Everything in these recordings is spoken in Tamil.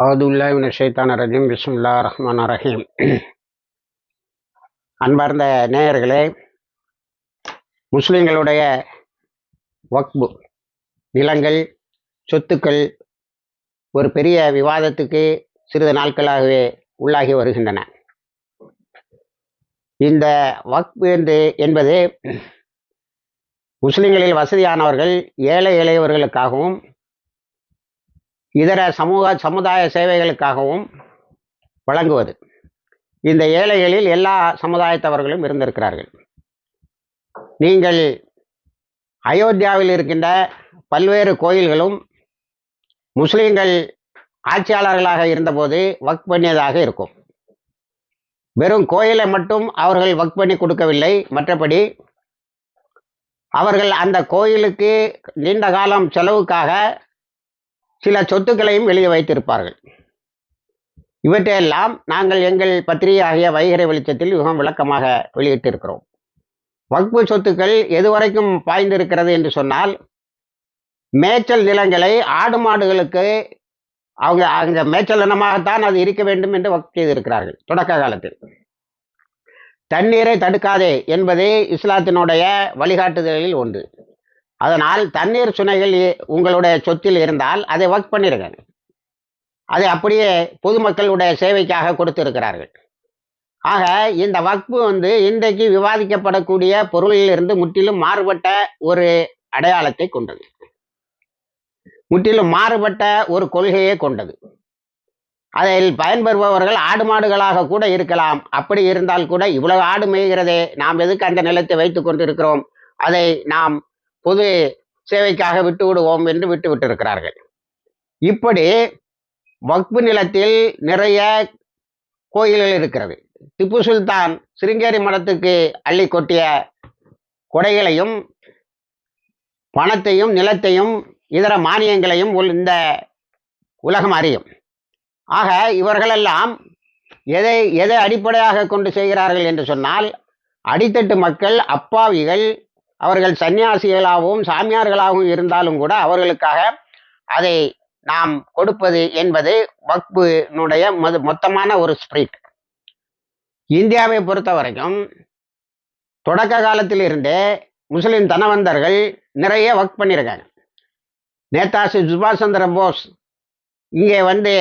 அவதுல்லா அவுதுல்லாஹின் ஷைத்தான ரஜீம். பிஸ்மில்லா ரஹ்மான் ரஹீம். அன்பார்ந்த நேயர்களே முஸ்லிம்களுடைய வக்பு நிலங்கள் சொத்துக்கள் ஒரு பெரிய விவாதத்துக்கு சிறிது நாட்களாகவே உள்ளாகி வருகின்றன. இந்த வக்பு என்று என்பது முஸ்லிம்களில் வசதியானவர்கள் ஏழை எளியவர்களுக்காகவும் இதர சமூக சமுதாய சேவைகளுக்காகவும் வழங்குவது. இந்த ஏழைகளில் எல்லா சமுதாயத்தவர்களும் இருந்திருக்கிறார்கள். நீங்கள் அயோத்தியாவில் இருக்கின்ற பல்வேறு கோயில்களும் முஸ்லீம்கள் ஆட்சியாளர்களாக இருந்தபோது வக் பண்ணியதாக இருக்கும். வெறும் கோயிலை மட்டும் அவர்கள் வக் பண்ணி கொடுக்கவில்லை. மற்றபடி அவர்கள் அந்த கோயிலுக்கு நீண்ட காலம் செலவுக்காக சில சொத்துக்களையும் வெளியே வைத்திருப்பார்கள். இவற்றையெல்லாம் நாங்கள் எங்கள் பத்திரிகை ஆகிய வைகரை வெளிச்சத்தில் மிகவும் விளக்கமாக வெளியிட்டிருக்கிறோம். வக்பு சொத்துக்கள் எதுவரைக்கும் பாய்ந்திருக்கிறது என்று சொன்னால் மேய்ச்சல் நிலங்களை ஆடு மாடுகளுக்கு அவங்க அங்கே மேய்ச்சல் இனமாகத்தான் அது இருக்க வேண்டும் என்று வக் செய்திருக்கிறார்கள் தொடக்க காலத்தில். தண்ணீரை தடுக்காதே என்பது இஸ்லாத்தினுடைய வழிகாட்டுதலில் ஒன்று. அதனால் தண்ணீர் சுனைகள் உங்களுடைய சொத்தில் இருந்தால் அதை ஒர்க் பண்ணிருங்க. அதை அப்படியே பொதுமக்களுடைய சேவைக்காக கொடுத்திருக்கிறார்கள். ஆக இந்த வக்பு வந்து இன்றைக்கு விவாதிக்கப்படக்கூடிய பொருளிலிருந்து முற்றிலும் மாறுபட்ட ஒரு அடையாளத்தை கொண்டது. முற்றிலும் மாறுபட்ட ஒரு கொள்கையை கொண்டது. அதில் பயன்பெறுபவர்கள் ஆடு மாடுகளாக கூட இருக்கலாம். அப்படி இருந்தால் கூட இவ்வளவு ஆடு மேய்கிறதே நாம் எதுக்கு அந்த நிலத்தை வைத்து கொண்டிருக்கிறோம்? அதை நாம் பொது சேவைக்காக விட்டு விடுவோம் என்று விட்டு விட்டிருக்கிறார்கள் இப்படி வக்பு நிலத்தில் நிறைய கோயில்கள் இருக்கிறது. திப்பு சுல்தான் சிருங்கேரி மடத்துக்கு அள்ளி கொட்டிய கொடைகளையும் பணத்தையும் நிலத்தையும் இதர மானியங்களையும் இந்த உலகம் அறியும். ஆக இவர்களெல்லாம் எதை எதை அடிப்படையாக கொண்டு செய்கிறார்கள் என்று சொன்னால் அடித்தட்டு மக்கள் அப்பாவிகள் அவர்கள் சன்னியாசிகளாகவும் சாமியார்களாகவும் இருந்தாலும் கூட அவர்களுக்காக அதை நாம் கொடுப்பது என்பது வக்புனுடைய மது மொத்தமான ஒரு ஸ்பிரிட் இந்தியாவை பொறுத்த வரைக்கும் தொடக்க காலத்திலிருந்தே முஸ்லிம் தனவந்தர்கள் நிறைய ஒர்க் பண்ணியிருக்காங்க. நேதாஜி சுபாஷ் சந்திர போஸ் இங்கே வந்து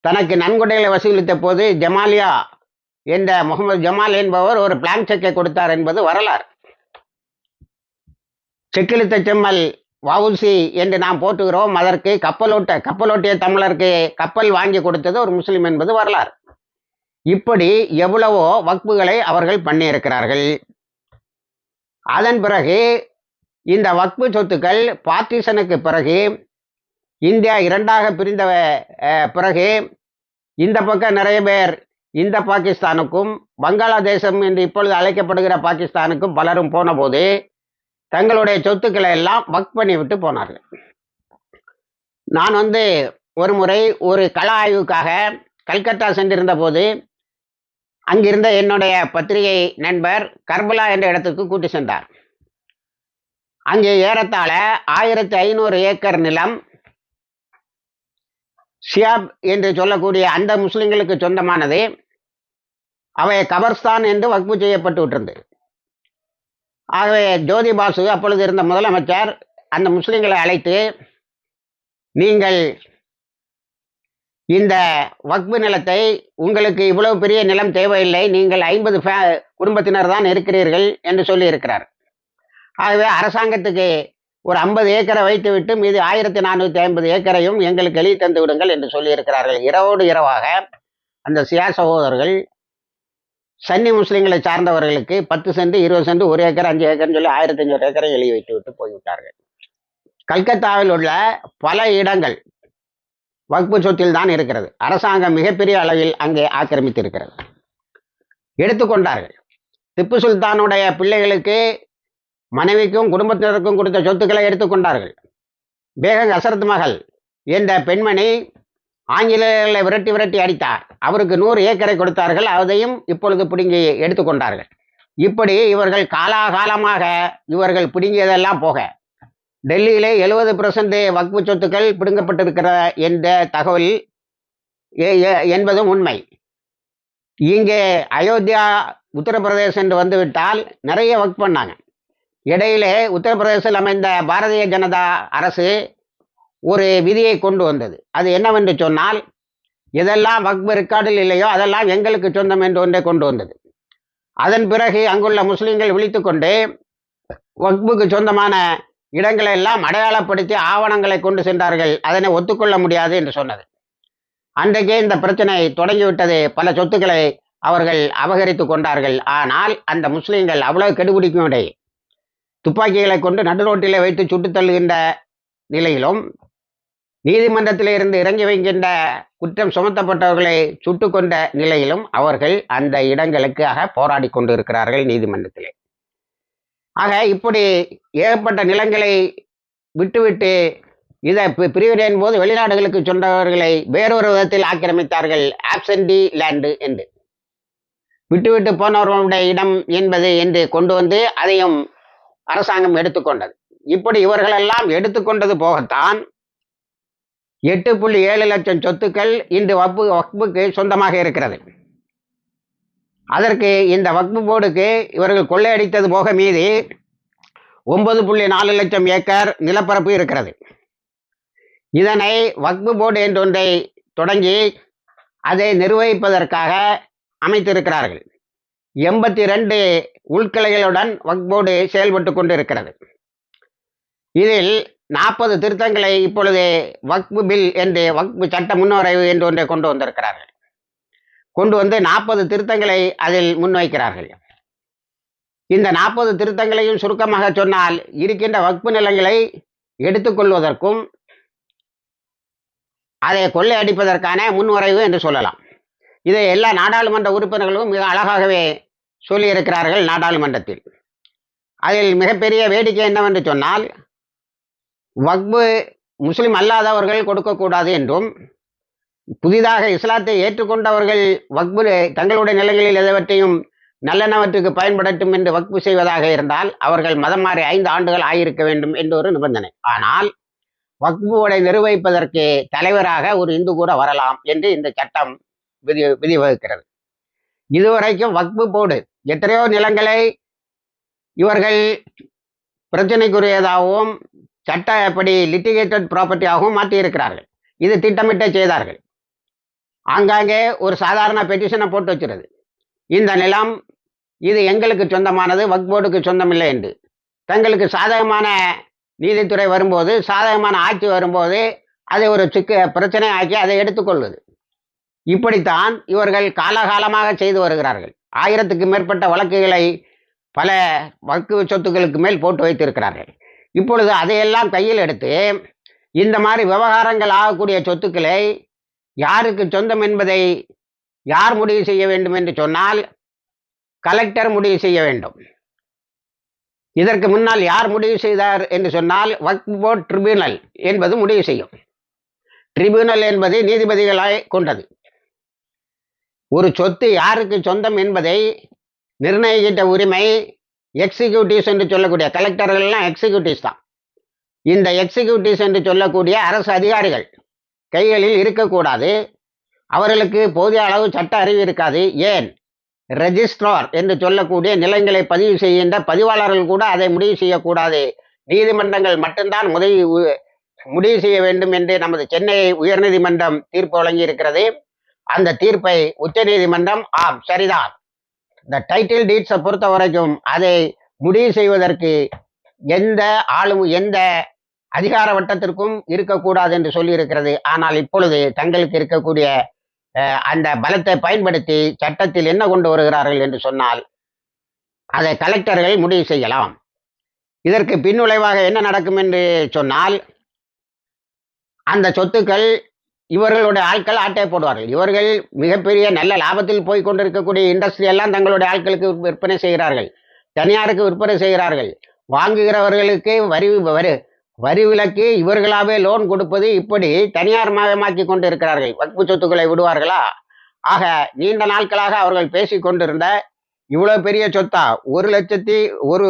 தனக்கு நன்கொடைகளை வசூலித்த போது ஜமாலியா என்ற முகமது ஜமால் என்பவர் ஒரு பிளாங்க் செக்கை கொடுத்தார் என்பது வரலாறு. செக்கிழுத்த செம்மல் வவுசி என்று நாம் போட்டுகிறோம் அதற்கு கப்பலோட்ட கப்பலோட்டிய தமிழருக்கு கப்பல் வாங்கி கொடுத்தது ஒரு முஸ்லீம் என்பது வரலாறு. இப்படி எவ்வளவோ வக்புகளை அவர்கள் பண்ணியிருக்கிறார்கள். அதன் பிறகு இந்த வக்பு சொத்துக்கள் பார்ட்டிசனுக்கு பிறகு இந்தியா இரண்டாக பிரிந்த பிறகு இந்த பக்கம் நிறைய பேர் இந்த பாகிஸ்தானுக்கும் வங்காளதேசம் என்று இப்பொழுது அழைக்கப்படுகிற பாகிஸ்தானுக்கும் பலரும் போன போது தங்களுடைய சொத்துக்களை எல்லாம் வக் பண்ணி விட்டு போனார்கள். நான் வந்து ஒரு முறை ஒரு கள ஆய்வுக்காக கல்கத்தா சென்றிருந்த போது அங்கிருந்த என்னுடைய பத்திரிகை நண்பர் கர்பலா என்ற இடத்துக்கு கூட்டி சென்றார். அங்கே ஏறத்தாழ ஆயிரத்தி ஐநூறு ஏக்கர் நிலம் ஷியாப் என்று சொல்லக்கூடிய அந்த முஸ்லிம்களுக்கு சொந்தமானது. அவை கபர்ஸ்தான் என்று வக்பு செய்யப்பட்டு விட்டிருந்தது. ஆகவே ஜோதி பாசு அப்பொழுது இருந்த முதலமைச்சர் அந்த முஸ்லீம்களை அழைத்து நீங்கள் இந்த வக்பு நிலத்தை உங்களுக்கு இவ்வளவு பெரிய நிலம் தேவையில்லை நீங்கள் ஐம்பது குடும்பத்தினர் தான் இருக்கிறீர்கள் என்று சொல்லியிருக்கிறார். ஆகவே அரசாங்கத்துக்கு ஒரு ஐம்பது ஏக்கரை வைத்துவிட்டு மீது ஆயிரத்தி நானூற்றி ஐம்பது ஏக்கரையும் எங்களுக்கு எழுதி தந்து விடுங்கள் என்று சொல்லியிருக்கிறார்கள். இரவோடு இரவாக அந்த சியா சகோதரர்கள் சன்னி முஸ்லீம்களை சார்ந்தவர்களுக்கு பத்து சென்ட் இருபது சென்ட் ஒரு ஏக்கர் அஞ்சு ஏக்கர்னு சொல்லி ஆயிரத்தி அஞ்சூறு ஏக்கரை எழுதி வைத்து விட்டு போய்விட்டார்கள். கல்கத்தாவில் உள்ள பல இடங்கள் வகுப்பு சொத்தில் தான் இருக்கிறது. அரசாங்கம் மிகப்பெரிய அளவில் அங்கே ஆக்கிரமித்து இருக்கிறது எடுத்துக்கொண்டார்கள் திப்பு சுல்தானுடைய பிள்ளைகளுக்கு மனைவிக்கும் குடும்பத்தினருக்கும் கொடுத்த சொத்துக்களை எடுத்துக்கொண்டார்கள் பேகம் அசரத் மகள் என்ற பெண்மணி ஆங்கிலேயர்களை விரட்டி விரட்டி அடித்தார் அவருக்கு நூறு ஏக்கரை கொடுத்தார்கள் அதையும் இப்பொழுது பிடுங்கி எடுத்துக்கொண்டார்கள் இப்படி இவர்கள் காலாகாலமாக இவர்கள் பிடுங்கியதெல்லாம் போக டெல்லியிலே எழுபது பெர்சன்ட் வக்பு சொத்துக்கள் பிடுங்கப்பட்டிருக்கிற என்ற தகவல் எ- என்பதும் உண்மை. இங்கே அயோத்தியா உத்தரப்பிரதேசம் என்று வந்துவிட்டால் நிறைய ஒர்க் பண்ணாங்க. இடையிலே உத்தரப்பிரதேசத்தில் அமைந்த பாரதிய ஜனதா அரசு ஒரு விதியை கொண்டு வந்தது. அது என்னவென்று சொன்னால் எதெல்லாம் வக்பு ரெக்கார்டில் இல்லையோ அதெல்லாம் எங்களுக்கு சொந்தம் என்று ஒன்றை கொண்டு வந்தது. அதன் பிறகு அங்குள்ள முஸ்லீம்கள் விழித்து கொண்டு வக்புக்கு சொந்தமான இடங்களை எல்லாம் அடையாளப்படுத்தி ஆவணங்களை கொண்டு சென்றார்கள். அதனை ஒத்துக்கொள்ள முடியாது என்று சொன்னது. அன்றைக்கே இந்த பிரச்சனை தொடங்கிவிட்டது. பல சொத்துக்களை அவர்கள் அபகரித்து கொண்டார்கள். ஆனால் அந்த முஸ்லீம்கள் அவ்வளவு கெடுபிடிக்கும் இடை துப்பாக்கிகளை கொண்டு நடுரோட்டிலே வைத்து சுட்டு தள்ளுகின்ற நிலையிலும் நீதிமன்றத்தில் இருந்து இறங்கி வைக்கின்ற குற்றம் சுமத்தப்பட்டவர்களை சுட்டு கொண்ட நிலையிலும் அவர்கள் அந்த இடங்களுக்காக போராடி கொண்டிருக்கிறார்கள் நீதிமன்றத்திலே. ஆக இப்படி ஏகப்பட்ட நிலங்களை விட்டுவிட்டு இதை பிரிவினையின் போது வெளிநாடுகளுக்கு சொன்னவர்களை வேறொரு விதத்தில் ஆக்கிரமித்தார்கள். ஆப்சண்டி லேண்டு என்று. விட்டுவிட்டு போனவர்களுடைய இடம் என்பது என்று கொண்டு வந்து அதையும் அரசாங்கம் எடுத்துக்கொண்டது இப்படி இவர்களெல்லாம் எடுத்துக்கொண்டது போகத்தான் எட்டு புள்ளி ஏழு லட்சம் சொத்துக்கள் இன்று வக்பு வக்புக்கு சொந்தமாக இருக்கிறது. அதற்கு இந்த வக்பு போர்டுக்கு இவர்கள் கொள்ளையடித்தது போக மீது ஒன்பது புள்ளி நாலு லட்சம் ஏக்கர் நிலப்பரப்பு இருக்கிறது. இதனை வக்பு போர்டு என்றொன்றை தொடங்கி அதை நிர்வகிப்பதற்காக அமைத்திருக்கிறார்கள். எண்பத்தி ரெண்டு உள்கிளைகளுடன் வக்போர்டு செயல்பட்டு கொண்டிருக்கிறது. இதில் நாற்பது திருத்தங்களை இப்பொழுது வக்பு பில் என்று வக்பு சட்ட முன்வரைவு என்று ஒன்றை கொண்டு வந்திருக்கிறார்கள். கொண்டு வந்து நாற்பது திருத்தங்களை அதில் முன்வைக்கிறார்கள். இந்த நாற்பது திருத்தங்களையும் சுருக்கமாக சொன்னால் இருக்கின்ற வக்பு நிலங்களை எடுத்துக்கொள்வதற்கும் அதை கொள்ளையடிப்பதற்கான முன்வரைவு என்று சொல்லலாம். இதை எல்லா நாடாளுமன்ற உறுப்பினர்களும் மிக அழகாகவே சொல்லியிருக்கிறார்கள் நாடாளுமன்றத்தில். அதில் மிகப்பெரிய வேடிக்கை என்னவென்று சொன்னால் வக்பு முஸ்லிம் அல்லாதவர்கள் கொடுக்கக்கூடாது என்றும் புதிதாக இஸ்லாத்தை ஏற்றுக்கொண்டவர்கள் வக்பு தங்களுடைய நிலங்களில் எதவற்றையும் நல்லெண்ணவற்றுக்கு பயன்படட்டும் என்று வக்பு செய்வதாக இருந்தால் அவர்கள் மதம் மாறி ஐந்து ஆண்டுகள் ஆகியிருக்க வேண்டும் என்ற ஒரு நிபந்தனை. ஆனால் வக்புவை நிர்வகிப்பதற்கு தலைவராக ஒரு இந்து கூட வரலாம் என்று இந்த சட்டம் விதி விதிவகுக்கிறது. இதுவரைக்கும் வக்பு போர்டு எத்தனையோ நிலங்களை இவர்கள் பிரச்சனைக்குரியதாகவும் சட்டப்படி லிட்டிகேட்டட் ப்ராப்பர்ட்டியாகவும் மாற்றியிருக்கிறார்கள். இது திட்டமிட்டே செய்தார்கள். ஆங்காங்கே ஒரு சாதாரண பெட்டிஷனை போட்டு வச்சிருது. இந்த நிலம் இது எங்களுக்கு சொந்தமானது வக்போர்டுக்கு போர்டுக்கு சொந்தமில்லை என்று. தங்களுக்கு சாதகமான நீதித்துறை வரும்போது சாதகமான ஆட்சி வரும்போது அதை ஒரு சிக்க பிரச்சனை ஆக்கி அதை எடுத்துக்கொள்வது. இப்படித்தான் இவர்கள் காலகாலமாக செய்து வருகிறார்கள். ஆயிரத்துக்கு மேற்பட்ட வழக்குகளை பல வக்கு சொத்துக்களுக்கு மேல் போட்டு வைத்திருக்கிறார்கள். இப்பொழுது அதையெல்லாம் கையில் எடுத்து இந்த மாதிரி விவகாரங்கள் ஆகக்கூடிய சொத்துக்களை யாருக்கு சொந்தம் என்பதை யார் முடிவு செய்ய வேண்டும் என்று சொன்னால் கலெக்டர் முடிவு செய்ய வேண்டும். இதற்கு முன்னால் யார் முடிவு செய்தார் என்று சொன்னால் வக்ஃப் போர்ட் ட்ரிபியூனல் என்பது முடிவு செய்யும். ட்ரிபியூனல் என்பது நீதிபதிகளாய் கொண்டது. ஒரு சொத்து யாருக்கு சொந்தம் என்பதை நிர்ணயிக்கின்ற உரிமை எக்ஸிக்யூட்டிவ்ஸ் என்று சொல்லக்கூடிய கலெக்டர்கள்லாம் எக்ஸிக்யூட்டிவ்ஸ் தான். இந்த எக்ஸிக்யூட்டிவ்ஸ் என்று சொல்லக்கூடிய அரசு அதிகாரிகள் கைகளில் இருக்கக்கூடாது. அவர்களுக்கு போதிய அளவு சட்ட அறிவு இருக்காது. ஏன்? ரெஜிஸ்ட்ரார் என்று சொல்லக்கூடிய நிலங்களை பதிவு செய்கின்ற பதிவாளர்கள் கூட அதை முடிவு செய்யக்கூடாது. நீதிமன்றங்கள் மட்டும்தான் உதவி உ- முடிவு செய்ய வேண்டும் என்று நமது சென்னை உயர்நீதிமன்றம் தீர்ப்பு வழங்கி இருக்கிறது அந்த தீர்ப்பை உச்சநீதிமன்றம் ஆம் சரிதான். இந்த டைட்டில் டீட்ஸை பொறுத்த வரைக்கும் அதை முடிவு செய்வதற்கு எந்த ஆளும் எந்த அதிகார வட்டத்திற்கும் இருக்கக்கூடாது என்று சொல்லியிருக்கிறது. ஆனால் இப்பொழுது தங்களுக்கு இருக்கக்கூடிய அந்த பலத்தை பயன்படுத்தி சட்டத்தில் என்ன கொண்டு வருகிறார்கள் என்று சொன்னால் அதை கலெக்டர்கள் முடிவு செய்யலாம். இதற்கு பின்னுளைவாக என்ன நடக்கும் என்று சொன்னால் அந்த சொத்துக்கள் இவர்களுடைய ஆட்கள் ஆட்டை போடுவார்கள். இவர்கள் மிகப்பெரிய நல்ல லாபத்தில் போய் கொண்டிருக்கக்கூடிய இண்டஸ்ட்ரி எல்லாம் தங்களுடைய ஆட்களுக்கு விற்பனை செய்கிறார்கள். தனியாருக்கு விற்பனை செய்கிறார்கள். வாங்குகிறவர்களுக்கு வரி வரி வரி விலக்கு இவர்களாவே லோன் கொடுப்பது இப்படி தனியார் மயமாக்கி கொண்டு இருக்கிறார்கள் வக்பு சொத்துக்களை விடுவார்களா? ஆக நீண்ட நாட்களாக அவர்கள் பேசி கொண்டிருந்த இவ்வளோ பெரிய சொத்தா ஒரு லட்சத்தி ஒரு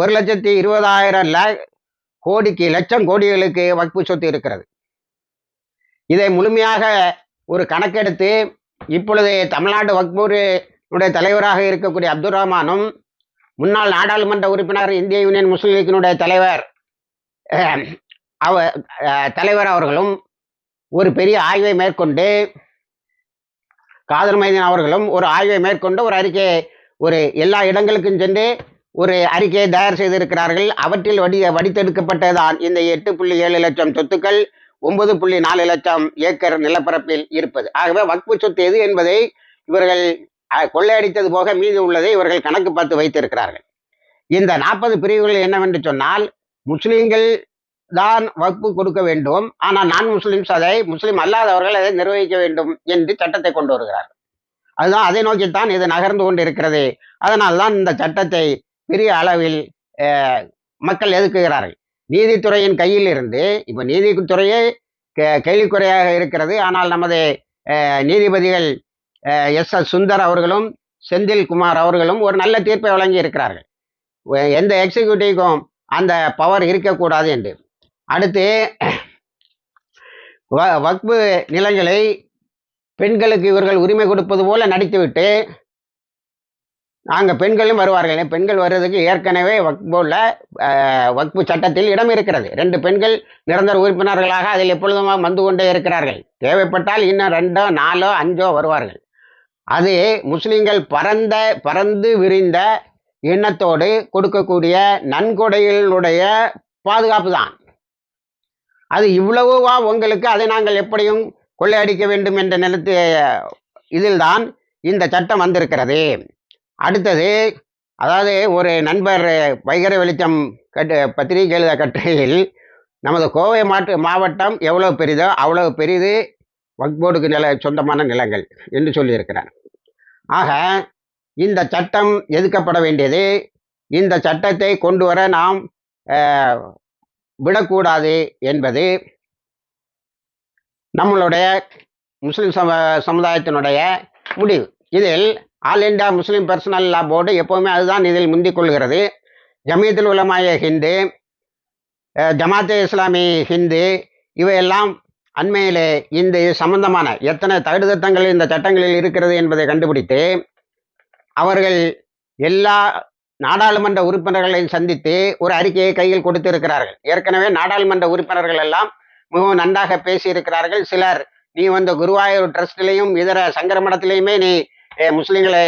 ஒரு லட்சத்தி இருபதாயிரம் ல கோடிக்கு லட்சம் கோடிகளுக்கு வக்பு சொத்து இருக்கிறது. இதை முழுமையாக ஒரு கணக்கெடுத்து இப்பொழுது தமிழ்நாடு வக்பூருடைய தலைவராக இருக்கக்கூடிய அப்துல் ரஹ்மானும் முன்னாள் நாடாளுமன்ற உறுப்பினர் இந்திய யூனியன் முஸ்லீம் லீக்கினுடைய தலைவர் அவ தலைவர் அவர்களும் ஒரு பெரிய ஆய்வை மேற்கொண்டு காதர் மைதீன் அவர்களும் ஒரு ஆய்வை மேற்கொண்டு ஒரு அறிக்கையை ஒரு எல்லா இடங்களுக்கும் சென்று ஒரு அறிக்கையை தயார் செய்திருக்கிறார்கள். அவற்றில் வடி வடித்தெடுக்கப்பட்டதான் இந்த எட்டு புள்ளி ஏழு லட்சம் சொத்துக்கள். ஒன்பது புள்ளி நாலு லட்சம் ஏக்கர் நிலப்பரப்பில் இருப்பது. ஆகவே வக்பு சொத்து எது என்பதை இவர்கள் கொள்ளையடித்தது போக மீது உள்ளதை இவர்கள் கணக்கு பார்த்து வைத்திருக்கிறார்கள். இந்த நாற்பது பிரிவுகள் என்னவென்று சொன்னால் முஸ்லீம்கள் தான் வக்பு கொடுக்க வேண்டும் ஆனால் நான் முஸ்லிம்ஸ் அதை முஸ்லீம் அல்லாதவர்கள் அதை நிர்வகிக்க வேண்டும் என்று சட்டத்தை கொண்டு வருகிறார்கள். அதுதான் அதை நோக்கித்தான் இது நகர்ந்து கொண்டு இருக்கிறது அதனால்தான் இந்த சட்டத்தை பெரிய அளவில் மக்கள் எதுக்குகிறார்கள்? நீதித்துறையின் கையில் இருந்து இப்போ நீதித்துறையே கேள்விக்குறையாக இருக்கிறது. ஆனால் நமது நீதிபதிகள் எஸ். எஸ். சுந்தர் அவர்களும் செந்தில் குமார் அவர்களும் ஒரு நல்ல தீர்ப்பை வழங்கி இருக்கிறார்கள் எந்த எக்ஸிக்யூட்டிவ்க்கும் அந்த பவர் இருக்கக்கூடாது என்று. அடுத்து வ- வக்பு நிலங்களை பெண்களுக்கு இவர்கள் உரிமை கொடுப்பது போல நடித்துவிட்டு நாங்கள் பெண்களும் வருவார்கள். பெண்கள் வர்றதுக்கு ஏற்கனவே வக்போல வக்பு சட்டத்தில் இடம் இருக்கிறது. ரெண்டு பெண்கள் நிரந்தர உறுப்பினர்களாக அதில் எப்பொழுதும் வந்து கொண்டே இருக்கிறார்கள். தேவைப்பட்டால் இன்னும் ரெண்டோ நாலோ அஞ்சோ வருவார்கள். அது முஸ்லீம்கள் பரந்த பறந்து விரிந்த எண்ணத்தோடு கொடுக்கக்கூடிய நன்கொடைகளுடைய பாதுகாப்பு தான். அது இவ்வளவுவா உங்களுக்கு அதை நாங்கள் எப்படியும் கொள்ளையடிக்க வேண்டும் என்ற நிலத்து இதில்தான் இந்த சட்டம் வந்திருக்கிறது. அடுத்தது அதாவது ஒரு நண்பர் வைகர வெளிச்சம் கட்டு பத்திரிகை எழுத கட்டுரையில் நமது கோவை மாட்டு மாவட்டம் எவ்வளோ பெரிதோ அவ்வளோ பெரிது வக்போர்டுக்கு நில சொந்தமான நிலங்கள் என்று சொல்லியிருக்கிறார். ஆக இந்த சட்டம் எதுக்கப்பட வேண்டியது இந்த சட்டத்தை கொண்டு வர நாம் விடக்கூடாது என்பது நம்மளுடைய முஸ்லிம் சம சமுதாயத்தினுடைய முடிவு. இதில் All India Muslim personal law board எப்போவுமே அதுதான் இதில் முந்திக் கொள்கிறது ஜமீத்துல் உலமாய ஹிந்து அஹ், ஜமாத்தே இஸ்லாமி ஹிந்து இவையெல்லாம் அண்மையிலே இந்த இது சம்பந்தமான எத்தனை தகுதித்தங்கள் இந்த சட்டங்களில் இருக்கிறது என்பதை கண்டுபிடித்து அவர்கள் எல்லா நாடாளுமன்ற உறுப்பினர்களை சந்தித்து ஒரு அறிக்கையை கையில் கொடுத்திருக்கிறார்கள். ஏற்கனவே நாடாளுமன்ற உறுப்பினர்கள் எல்லாம் மிகவும் நன்றாக பேசியிருக்கிறார்கள். சிலர் நீ வந்து குருவாயூர் ட்ரஸ்ட்லேயும் இதர சங்கர மடத்திலையுமே நீ முஸ்லிம்களை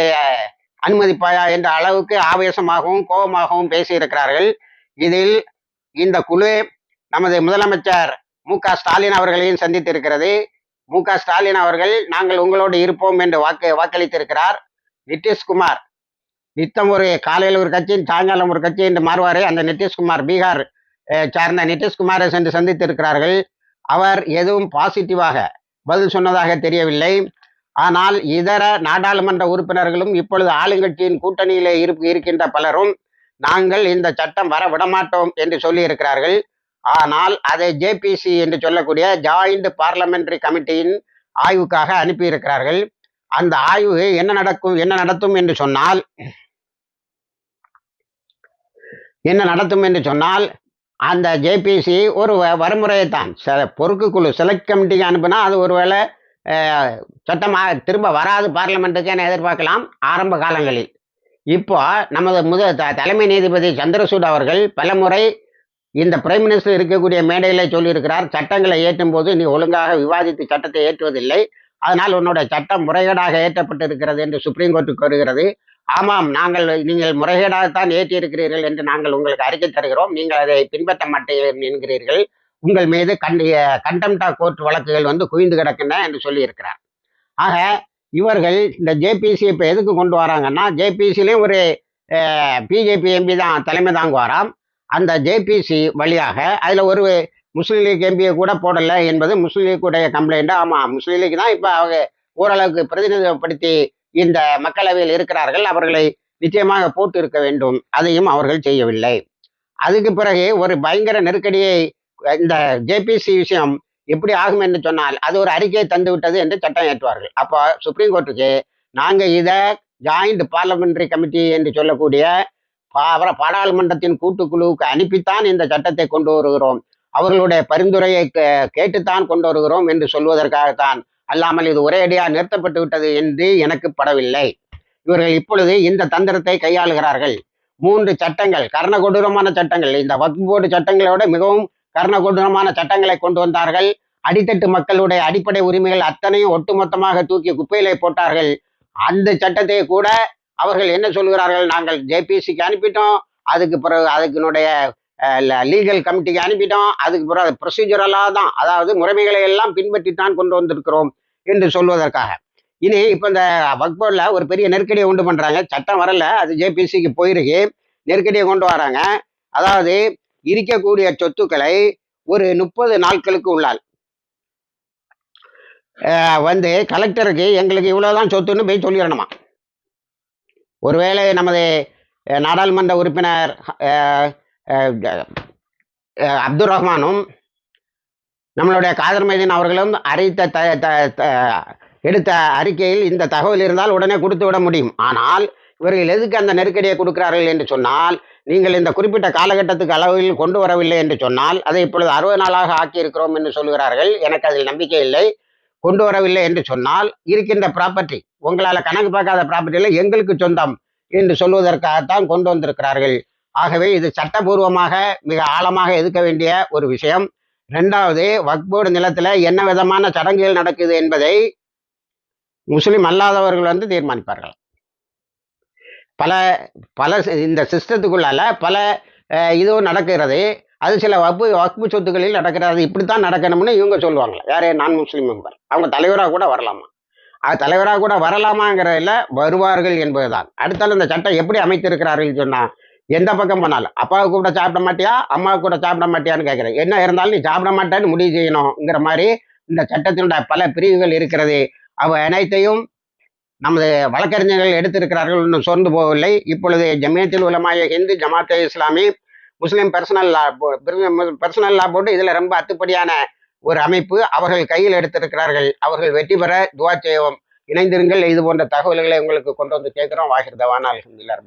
அனுமதிப்பாயா என்ற அளவுக்கு ஆவேசமாகவும் கோபமாகவும் பேசியிருக்கிறார்கள். இதில் இந்த குழு நமது முதலமைச்சர் மு க ஸ்டாலின் அவர்களையும் சந்தித்திருக்கிறது. மு க ஸ்டாலின் அவர்கள் நாங்கள் உங்களோடு இருப்போம் என்று வாக்கு வாக்களித்திருக்கிறார். நிதிஷ்குமார் நித்தம் ஒரு காலையில் ஒரு கட்சி சாயங்காலம் ஒரு கட்சி என்று மாறுவார் அந்த நிதிஷ்குமார் பீகார் சார்ந்த நிதிஷ்குமாரை சென்று சந்தித்திருக்கிறார்கள். அவர் எதுவும் பாசிட்டிவாக பதில் சொன்னதாக தெரியவில்லை. ஆனால் இதர நாடாளுமன்ற உறுப்பினர்களும் இப்பொழுது ஆளுங்கட்சியின் கூட்டணியிலே இருக்கின்ற பலரும் நாங்கள் இந்த சட்டம் வர விடமாட்டோம் என்று சொல்லியிருக்கிறார்கள். ஆனால் அதை ஜேபிசி என்று சொல்லக்கூடிய ஜாயிண்ட் பார்லமெண்டரி கமிட்டியின் ஆய்வுக்காக அனுப்பியிருக்கிறார்கள். அந்த ஆய்வு என்ன நடக்கும் என்ன நடத்தும் என்று சொன்னால் என்ன நடத்தும் என்று சொன்னால் அந்த ஜேபிசி ஒரு வ- வரைமுறையைத்தான் சில பொறுக்கு குழு செலக்ட் கமிட்டிக்கு அனுப்புனா அது ஒருவேளை சட்டமாக திரும்ப வராது பார்லமெண்ட்டுக்கு என எதிர்பார்க்கலாம் ஆரம்ப காலங்களில். இப்போ நமது முத த- தலைமை நீதிபதி சந்திரசூட் அவர்கள் பலமுறை இந்த பிரைம் மினிஸ்டர் இருக்கக்கூடிய மேடையில் சொல்லியிருக்கிறார் சட்டங்களை ஏற்றும் போது நீ ஒழுங்காக விவாதித்து சட்டத்தை ஏற்றுவதில்லை அதனால் உன்னோட சட்டம் முறைகேடாக ஏற்றப்பட்டிருக்கிறது என்று சுப்ரீம் கோர்ட்டு கோருகிறது ஆமாம் நாங்கள் நீங்கள் முறைகேடாகத்தான் ஏற்றியிருக்கிறீர்கள் என்று நாங்கள் உங்களுக்கு அறிக்கை தருகிறோம் நீங்கள் அதை பின்பற்ற மாட்டீர்கள் என்கிறீர்கள். உங்கள் மீது கண்டி கண்டம்டா கோர்ட் வழக்குகள் வந்து குவிந்து கிடக்கின்றன என்று சொல்லியிருக்கிறார். ஆக இவர்கள் இந்த ஜேபிசி இப்போ எதுக்கு கொண்டு வராங்கன்னா ஜேபிசிலையும் ஒரு பிஜேபி எம்பி தான் தலைமை தாங்குவாராம். அந்த ஜேபிசி வழியாக அதில் ஒரு முஸ்லீம் லீக் எம்பியை கூட போடலை என்பது முஸ்லீம் லீக்குடைய கம்ப்ளைண்ட். ஆமாம் முஸ்லீம் லீக் தான் இப்போ அவங்க ஓரளவுக்கு பிரதிநிதித்துவப்படுத்தி இந்த மக்களவையில் இருக்கிறார்கள். அவர்களை நிச்சயமாக போட்டு இருக்க வேண்டும். அதையும் அவர்கள் செய்யவில்லை. அதுக்கு பிறகு ஒரு பயங்கர நெருக்கடியை இந்த ஜேபிசி விஷயம் எப்படி ஆகும் என்று சொன்னால் அது ஒரு அறிக்கையை தந்து விட்டது என்று சட்டம் ஏற்றுவார்கள். அப்போ சுப்ரீம் கோர்ட்டுக்கு நாங்கள் இதை ஜாயிண்ட் பார்லமெண்டரி கமிட்டி என்று சொல்லக்கூடிய பா- பாராளுமன்றத்தின் கூட்டுக்குழுவுக்கு அனுப்பித்தான் இந்த சட்டத்தை கொண்டு வருகிறோம். அவர்களுடைய பரிந்துரையை கே- கேட்டுத்தான் கொண்டு வருகிறோம் என்று சொல்வதற்காகத்தான். அல்லாமல் இது ஒரேடியாக நிறுத்தப்பட்டு விட்டது என்று எனக்கு படவில்லை. இவர்கள் இப்பொழுது இந்த தந்திரத்தை கையாளுகிறார்கள். மூன்று சட்டங்கள் கர்ண கொடூரமான சட்டங்கள் இந்த வக்ஃப் போர்டு சட்டங்களோட மிகவும் கர்ணகொடூரமான சட்டங்களை கொண்டு வந்தார்கள். அடித்தட்டு மக்களுடைய அடிப்படை உரிமைகள் அத்தனையும் ஒட்டுமொத்தமாக தூக்கி குப்பையிலே போட்டார்கள். அந்த சட்டத்தை கூட அவர்கள் என்ன சொல்கிறார்கள்? நாங்கள் ஜேபிசிக்கு அனுப்பிட்டோம். அதுக்கு பிறகு அதுக்குனுடைய லீகல் கமிட்டிக்கு அனுப்பிட்டோம். அதுக்கு பிறகு ப்ரொசீஜரெல்லாம் தான். அதாவது முறைமைகளை எல்லாம் பின்பற்றி தான் கொண்டு வந்திருக்கிறோம் என்று சொல்வதற்காக. இனி இப்போ இந்த வக்போர்டில் ஒரு பெரிய நெருக்கடியை உண்டு பண்ணுறாங்க சட்டம் வரல. அது ஜேபிசிக்கு போயிருக்கு. நெருக்கடியை கொண்டு வராங்க. அதாவது இருக்கக்கூடிய சொத்துக்களை ஒரு முப்பது நாட்களுக்கு உள்ளால் வந்து கலெக்டருக்கு எங்களுக்கு இவ்வளோதான் சொத்துன்னு போய் சொல்லிடணுமா? ஒருவேளை நமது நாடாளுமன்ற உறுப்பினர் அப்துல் ரஹ்மானும் நம்மளுடைய காதர் மைதீன் அவர்களும் அறிவித்த த த- த- எடுத்த அறிக்கையில் இந்த தகவல் இருந்தால் உடனே கொடுத்து விட முடியும். ஆனால் இவர்கள் எதுக்கு அந்த நெருக்கடியை கொடுக்கிறார்கள் என்று சொன்னால் நீங்கள் இந்த குறிப்பிட்ட காலகட்டத்துக்கு அளவில் கொண்டு வரவில்லை என்று சொன்னால் அதை இப்பொழுது அறுபது நாளாக ஆக்கியிருக்கிறோம் என்று சொல்கிறார்கள் எனக்கு அதில் நம்பிக்கை இல்லை. கொண்டு வரவில்லை என்று சொன்னால் இருக்கின்ற ப்ராப்பர்ட்டி உங்களால் கணக்கு பார்க்காத ப்ராப்பர்ட்டியில் எங்களுக்கு சொந்தம் என்று சொல்வதற்காகத்தான் கொண்டு வந்திருக்கிறார்கள். ஆகவே இது சட்டபூர்வமாக மிக ஆழமாக எதுக்க வேண்டிய ஒரு விஷயம். ரெண்டாவது வக்போர்டு நிலத்தில் என்ன விதமான சடங்குகள் நடக்குது என்பதை முஸ்லிம் அல்லாதவர்கள் வந்து தீர்மானிப்பார்கள். பல பல இந்த சிஸ்டத்துக்குள்ளால பல இதுவும் நடக்கிறது. அது சில வகுப்பு வக்பு சொத்துக்களில் நடக்கிறது. இப்படித்தான் நடக்கணும்னு இவங்க சொல்லுவாங்க யாரே? நான் முஸ்லீம் மெம்பர். அவங்க தலைவராக கூட வரலாமா? அது தலைவராக கூட வரலாமாங்கிறதில் வருவார்கள் என்பதுதான். அடுத்தாலும் இந்த சட்டம் எப்படி அமைத்திருக்கிறார்கள் சொன்னால் எந்த பக்கம் போனாலும். அப்பாவுக்கு கூட சாப்பிட மாட்டியா? அம்மா கூட சாப்பிட மாட்டியான்னு கேட்குறேன். என்ன இருந்தாலும் நீ சாப்பிட மாட்டேன்னு முடிவு செய்யணுங்கிற மாதிரி இந்த சட்டத்தினுடைய பல பிரிவுகள் இருக்கிறது. அவ அனைத்தையும் நமது வழக்கறிஞர்கள் எடுத்திருக்கிறார்கள் இன்னும் சோர்ந்து போகவில்லை. இப்பொழுது ஜமியத்தில் உலமாய Hindu Jamaat-e Islami Muslim personal law personal law போட்டு இதில் ரொம்ப அத்துப்படியான ஒரு அமைப்பு அவர்கள் கையில் எடுத்திருக்கிறார்கள். அவர்கள் வெற்றி பெற துவா செய்வோம். இணைந்திருங்கள். இது போன்ற தகவல்களை உங்களுக்கு கொண்டு வந்து கேட்குறோம். வாகிருதவான் அலமதுல்லா